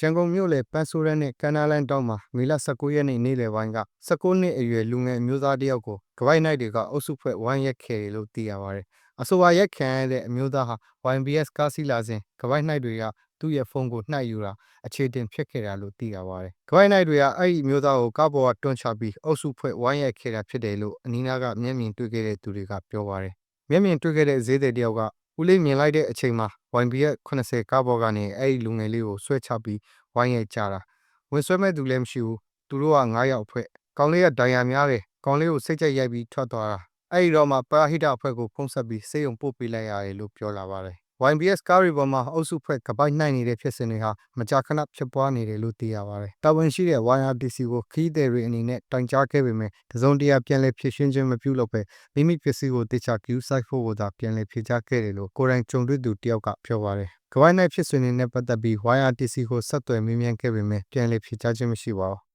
ရန်ကုန်မြို့လယ်ပန်းဆိုးရမ်းနဲ့ကမ်းနားလမ်းတောင်းမှာမေလ19ရက်နေ့နေ့လယ်ပိုင်းက19နှစ်အရွယ်လူငယ်အမျိုးသားတစ်ယောက်ကိုကပိုက်နိုင်တွေကအုပ်စုဖွဲ့ဝိုင်းရက်ခဲ့တယ်လို့သိရပါတယ်။အဆိုပါရက်ခံရတဲ့အမျိုးသားဟာ YBS ကားစီးလာစဉ်ကပိုက်နိုင်တွေကသူ့ရဲ့ဖုန်းကိုနှိုက်ယူတာအခြေတင်ဖြစ်ခဲ့တာလို့သိရပါတယ်။ကပိုက်နိုင်တွေကအဲ့ဒီအမျိုးသားကိုကားပေါ်ကတွန်းချပြီးအုပ်စုဖွဲ့ဝိုင်းရက်ခဲ့တာဖြစ်တယ်လို့အနီးနားကမျက်မြင်တွေ့ခဲ့တဲ့သူတွေကပြောပါတယ်။မျက်မြင်တွေ့ခဲ့တဲ့ဈေးသည်တစ်ယောက်က ဦးလေးမြင်လိုက်တဲ့အချိန်မှာ YBS 80ကားပေါ်ကနေအဲ့ဒီလူငယ်လေးကိုဆွဲချပြီးဝိုင်းရိုက်ကြတာဝင်ဆွဲမဲ့သူလည်းမရှိဘူးသူတို့က9ယောက်အဖွဲ့ကောင်လေးကဒိုင်ယာများတယ်ကောင်လေးကိုစိတ်ကြိုက်ရိုက်ပြီးထွက်သွားတာအဲ့ဒီတော့မှပရာဟိတအဖွဲ့ကိုဖုန်းဆက်ပြီးစေယုံပို့ပေးလိုက်ရတယ်လို့ပြောလာပါတယ် YBS ကားရီပေါ်မှာအုပ်စုဖွဲ့ကပိုက်နှိုက်နေတဲ့ဖြစ်စဉ်တွေဟာမကြာခဏဖြစ်ပွားနေတယ်လို့သိရပါတယ်။တာဝန်ရှိတဲ့ YRTC ကိုခီးသည်တွေအနေနဲ့တိုင်ကြားခဲ့ပေမဲ့တစုံတရာပြန်လည်ဖြည့်ရှင်းခြင်းမပြုလုပ်ပဲမိမိပစ္စည်းကိုတေချာ queue site ဖို့ကိုသာပြန်လည်ဖြေချခဲ့တယ်လို့ကိုယ်တိုင်ကြုံတွေ့သူတယောက်ကပြောပါတယ်။ကပိုက်နှိုက်ဖြစ်စဉ်တွေနဲ့ပတ်သက်ပြီး YRTC ကိုဆက်သွယ်မေးမြန်းခဲ့ပေမဲ့ပြန်လည်ဖြေကြားခြင်းမရှိပါဘူး